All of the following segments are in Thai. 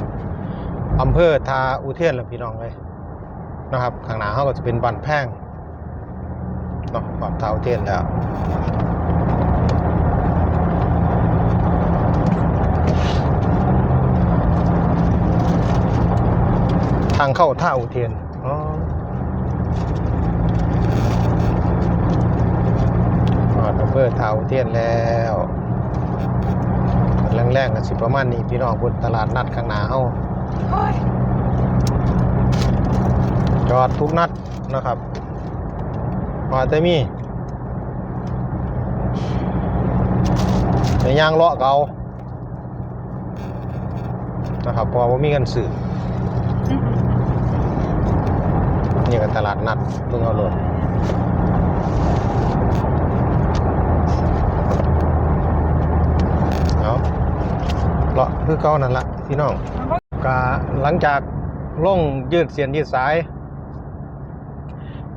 ฮอำเภอทาอุเทนแล้วพี่น้องเลยนะครับข้างหน้าเขาก็จะเป็นบันแพงเนาะบันทาอุเทนแล้วทางเข้าท่าอุเทนอ๋ออดอำเภอท่าอุเทนแล้ว แรงๆกันสิประมาณนี้พี่น้องบนตลาดนัดข้างหน้าเฮาโอ้ยจอดทุกนัดนะครับมาแต่มีในยางเลาะเกานะครับเพอว่ามีเงินสื่อนี่ก็ตลาดนัดเพิ่งเอารถเอา เลาะคือเก่านั่นละพี่น้องกาหลังจากลงยืดเสียนยืดสาย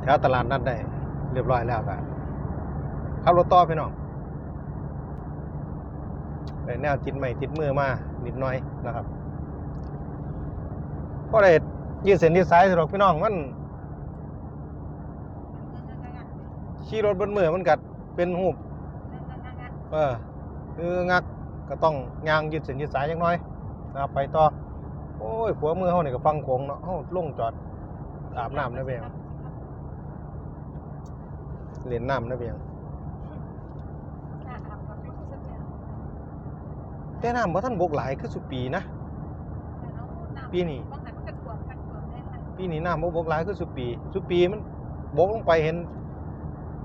แถวตลาดนัดได้เรียบร้อยแล้วก็ขับรถต่อพี่น้องไปแนวติดใหม่ติดมือมานิดหน่อยนะครับพอได้ยืดเส้นยืดสายสำหรับพี่น้องมันขี่รถบนมือมันกัดเป็นหูบเออคืองัก ก็ต้องยางยืดเส้นยืดสายจังน้อยนะครับไปต่อโอ้ยขัวมือเขาเนี่ยก็ฟังโขงเนาะเขาลงจอดอาบน้ำนะเบียงเล่นน้ำนะเบียงแต่น้ำบ่ท่านบกหลายคือสุปีนะ ปีนี้ปีนี้น้ำบ่บกหลายคือสุปี สุปีมันบกลงไปเห็น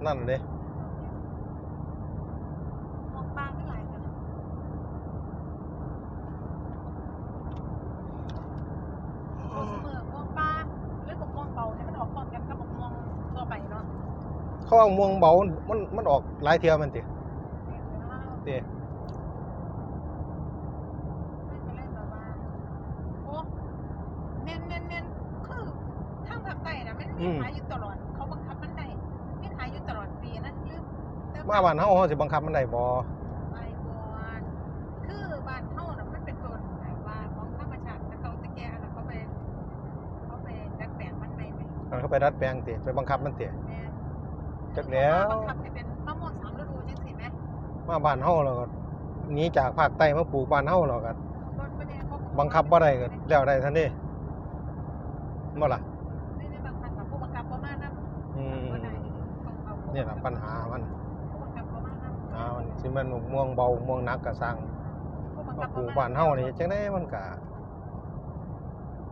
นั่นเลย เขาเอาม่วงเบา มัน มันออกหลายเที่ยวมันติติเน้นเน้นเน้นคือทางภาคใต้นะมันมีขายอยู่ตลอด เขาบังคับมันได้มีขายอยู่ตลอดปีนะลืมแต่มาบ้านเฮาเฮาสิบังคับมันได้บ่ไปก่อนคือบ้านเฮาน่ะมันเป็นต้นไหนว่าของธรรมชาติแต่เขาตะแกรงแล้วเขาไปเขาไปดัดแปลงมันไม่ไหมมันเขาไปดัดแปลงติไปบังคับมันติแม่ จักแล้วบังคับให้เป็นมะม่วงสามฤดูจังซี่ไหมมาบ้านเฮาแล้วก็หนีจากภาคใต้มาปลูกบ้านเฮาแล้วก็บ่บ่ได้เขาบังคับบ่ได้ก็แล้วได้ทันทีบ่ล่ะไม่ได้บังคับกับผู้บังคับบ่มานํอืมบ่ได้ต้องเอาผู้นี่แหละปัญหามันผู้บังคับบ่มานํอ่ามันสิมันม่วงเบาม่วงหนักก็สร้างผู้บังมาคับปลูกมบ้านเฮานี่จังได๋มันก็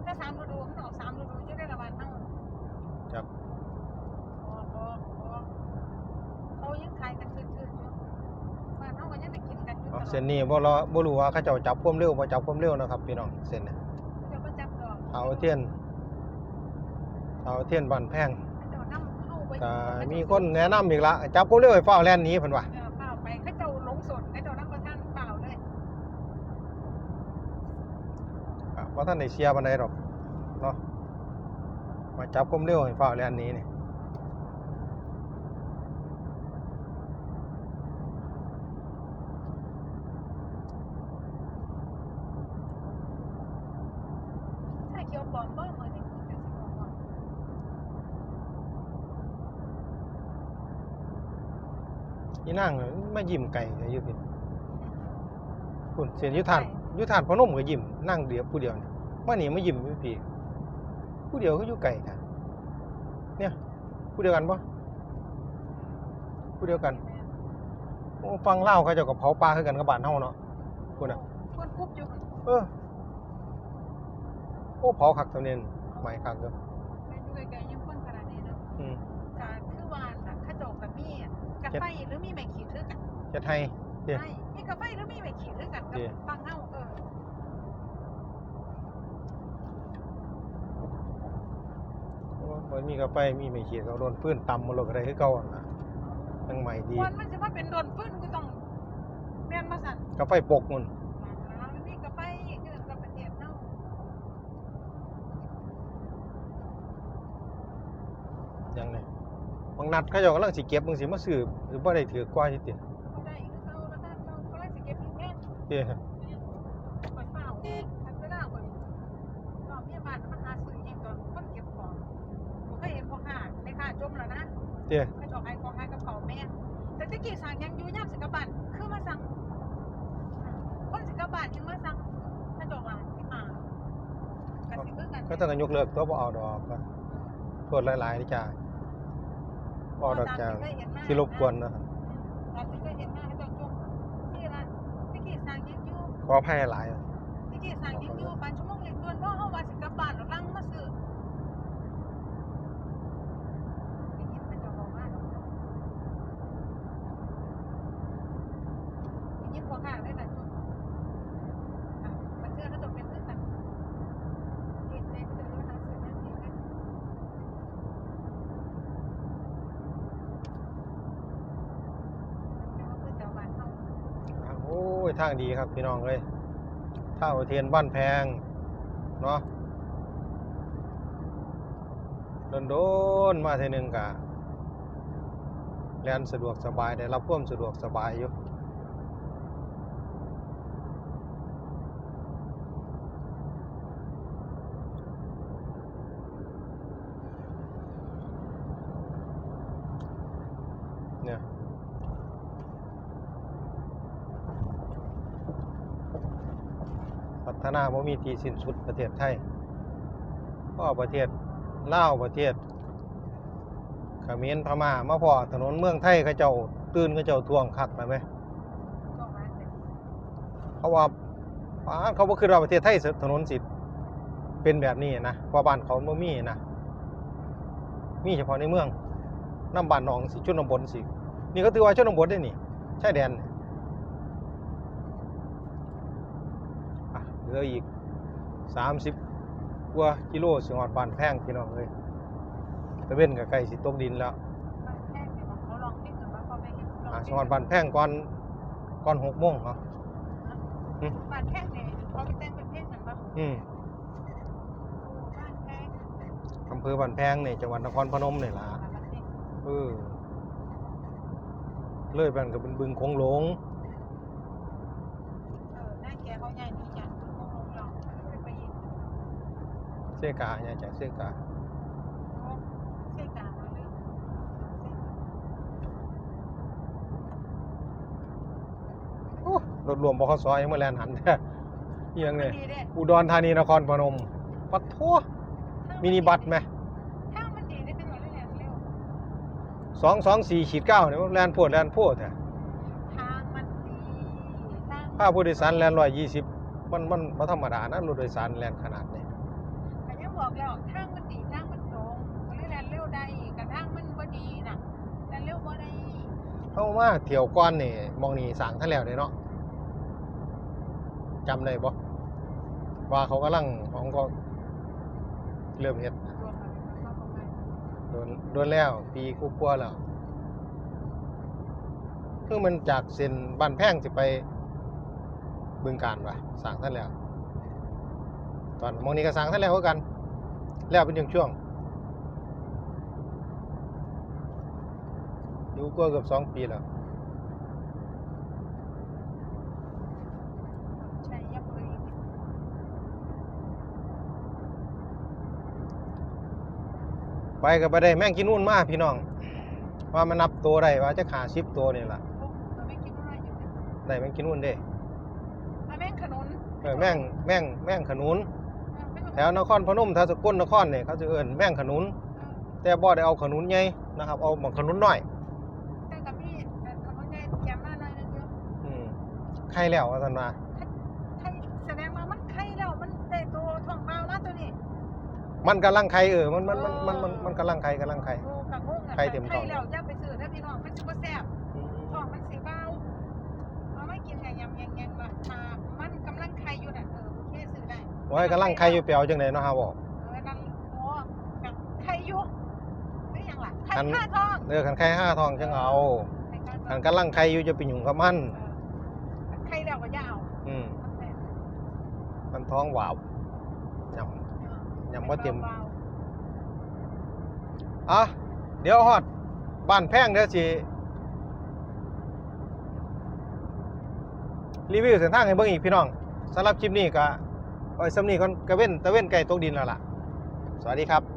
ถ้าสามฤดูมันออกสามฤดูจะได้ละวันเฮา จัก บ่บ่บ่เขายังขายกันคืนๆอยู่บ้านเฮาก็ยังได้กินกันอยู่ตล เอาอดเส้นนี้บ่รอบ่รู้ว่าเขาเจ้าจับความเร็วบ่จับความเร็วนะครับพี่น้องเส้นนี้เดี๋ยวบ่จับดอกเท้าเทียนเท้าเทียนบ้านแพงเขาเจ้านำเฮาไปก็มีคนแนะนำอีกละจับความเร็วให้ฟ้าวแล่นหนี้เพิ่นว่าเออเปล่าไปเขาเจ้าหลงสนเขาเจ้านำบ่ทันเปล่าเลยก็บ่ทันได้เสียปานใดดอกเนาะมาจับความเร็วให้ฟ้าวแล่นหนี้นี่ ถ้าเขียวปลอมบ่มื้อนี้คือสิบ่ปลอม อีนางน่ะมายิ้มไก่อยู่พี่คุณเสียนยุทธานยุทธานพนมก็ยิ้มนั่งเดียวผู้เดียวนี่มานี่มายิ้มอยู่พี่ผู้เดียวก็อยู่ไก่กันเนี่ยผู้เดียวกันปะผู้เดียวกันโอ้ฟังเล่าวเขาเจ้ากับเผาปลาคือกันกับบ้านเฮาเนาะคุณน่ะคนคุบอยู่เออโอ้เผาคักเท่านี้ไม่คักเด้อแม่นอยู่ไกลๆยังคนขนาดนี้เนาะ อืม ก็คือว่าน่ะเขาเจ้าก็มี กาไฟหรือมีไม้ขีดคือกันเฮ็ดให้เด้ใช่มีกาไฟหรือมีไม้ขีดคือกันกับเด้ฟังเฮาเออโอ้บ่มีกาไฟมีไม่เขียดเขาโดนฟื้นตำมาลงก็ได้คือเก่าหั่นล่ะยังใหม่ดี วันมันสิมาเป็นโดนปืนก็ต้องแม่นมาสั่นกาไฟปกมันแล้วมีกาไฟคือกับประเทศเฮายังไง บางนัดเขาเจ้ากำลังสิเก็บมึงสิมาสืบหรือบ่ได้ถือกว่าสิติได้คือเราเราได้เรากำลังสิเก็บแค่เด้อปล่ยเปล่าทันเวลาบ่นี่รอบเมียบ้านมหาซื้อเงตอนคนเก็บของบ่เคยเห็นของหาในค่าจมแล้วนะเด้อเขจ้าให้ของหากับเป๋าแม่แต่ตะกี้สั่งยังยู่ยามสิกบับบ้นคือมาสั่งคนสิกบับบ้านยังมาสั่งเขาเจ้าว่าสิมาก็สิคือกันก็ต้องยกเลิกตัวบ่เอาดอกก็โทดหลายๆนี่จ้า อาดอกจ้าที่รบกวนนะครับตามที่เคยเห็นมาให้เจ้าจุ่มที่ร้านตะกี้สั่งยังอยู่ขออภัยหลายตะกี้สั่งยังอยู่ปันชั่วโมงเล็กด่วนเพราะเฮาว่าสิกระบันแล้วลังมาซื้อได้ยินไปเจ้าบอกว่าเนาะได้ยินพอข้างได้น่ะจุ่มอะมันเชื่อเขาจะเป็นคือกันเห็นใจเขาจะรู้หาซื้อนั่นเองเลย ไม่ว่าคือแถวบ้านเฮา โอ้ย ทางดีครับพี่น้องเลยท่าอุเทียนบ้านแพงเนาะโดนๆมาเทนึงกะแลนสะดวกสบายได้รับควมสะดวกสบายอยู่เนี่ย ฒนาบ่มีที่สิ้นสุดประเทศไทยก็ประเทศลาวประเทศเขมรพม่ามาพอถนนเมืองไทยเขาเจ้าตื่นเขาเจ้าทวงคักไปไหมเขาว่าป้านเขาบ่คือว่าประเทศไทยถนนสิเป็นแบบนี้นะพราบ้านเขาบ่มีนะมีเฉพาะในเมืองน้ำบ้านหนองสิชุนบทสินี่ก็ถือว่าชุนบทได้นี่ใชายแดนอะ เหลืออีก30กว่ากิโลสิฮอดบ้านแพงพี่น้องเอ้ยตะเว้นก็ใกล้สิตกดินแล้วบ้านแพงเนี่ยเขาลองเพ่งกันว่าเขาไปเห็นลองอะเพ่สิงฮอดบ้านแพงก่อนก่อน6โมงเหรอบ้านแพงเนี่ยเขาไปแต่งเป็นเพ่งกันปะอืมบ้านแพงอำเภอบ้านแพงนี่จังหวัดนครพนมนี่ล่ะบ้านมันนี่เออเลยไปมันก็เป็นบึงโคงหลง เออหน้าแกเขาใหญ่นี่จัดมันคงลงหรอกไปไปยิง เสกาเนี่ยจากเสกาโอ้เส้นกลางมาเลยเส้นโอ้รถรวมบขสยังมาแลนหันแท้เอียงเนี่ยดีเด้อุดรธานีนครพนมปัดทั่วมินิบัสไหมถ้ามันดีได้เป็นหน่วยเร็วเร็วสองสองสี่ขีดเก้าเนี่ยแลนโพดแลนโพดแท้ทางมันดีทางถ้าผู้โดยสารแลนร้อยยี่สิบมันมันบ่ธรรมดานะรถโดยสารแลนขนาดนี้แต่ยัง บอกแล้วทางมันดีทางมันตรงก็เลยแล่นเร็วได้กับทางมันบ่ดีน่ะแล่นเร็วบ่ได้เข้ามาเที่ยวก้อนนี่มองนี่สร้างท่านแล้วเด้เนาะจำได้บ่ว่าเขากำลังของก็เริ่มเฮ็ดรวมันเข้าประมาณโดนโดนแล้ว ปีกว่าๆแล้วคือมันจากเส้นบ้านแพงสิไปบึงการว่ะสร้างท่านแล้ว ตอนมองนี้ก็สร้างท่านแล้วคือกัน แล้วเป็นช่วงๆอยู่กว่าเกือบสองปีแล้วชัยบุรีไปก็ไปได้แม่งกินนู่นมาพี่น้อง ว่ามันนับตัวได้ว่าจะขาชิปตัวนี่ล่ะโอ้มันไม่คิดว่าอะไรอยู่เนี่ยได้แม่งกินนู่นเด้อะแม่งขนุนเออแม่งแม่งแม่งขนุนแถวนครพนมถ้าสกลนครเนี่ยเขาจะเอิ้นแม่งขนุน แต่บ่ได้เอาขนุนใหญ่นะครับ เอาหมองขนุนน้อยแต่กับพี่แต่ขนุนใหญ่แจ่มหน้าหน่อยนึงเดียวอืมใครแล้วว่าซั่นว่าไข่แสดงว่ามันไข่แล้วมันได้ตัวท้องเปล่านะตัวนี้ มันกำลังไข่เออมันมันมันมันมันมันกำลังไข่กำลังไข่ โอ้กับงงอะไข่เต็มท้อง ไข่แล้วอย่าไปซื้อนะพี่น้องมันสิบ่แซ่บท้องมันสิเบาเอาไม่กินไงยำยังยังว่าถ้ามันกำลังไข่อยู่น่ะเออโอเคซื้อได้ โอ้ยกำลังไข่อยู่เปียวจังได๋เนาะฮะบอกเออนั่นโอ้กับไข่อยู่ไม่ยังล่ะไข่อันห้าท้องเออคันไข่ห้าทองจังเอาไข่ห้าท้คัอนงกำลังไข่อยู่จะไปยุ่งกับมัน เออไข่แล้วก็อยาวอืมมันแซ่บมันท้องหวาวยำยำบ่เต็มบาอะเดี๋ยวฮอดบ้านแพงเดี๋ยวสิรีวิวเส้นทางให้เบิ่งอีกพี่น้องสำหรับคลิปนี้ก็เอา ไว้สำนี้ก่อนกระเว้นตะเว้นไก่ตกดินแล้วล่ะ สวัสดีครับ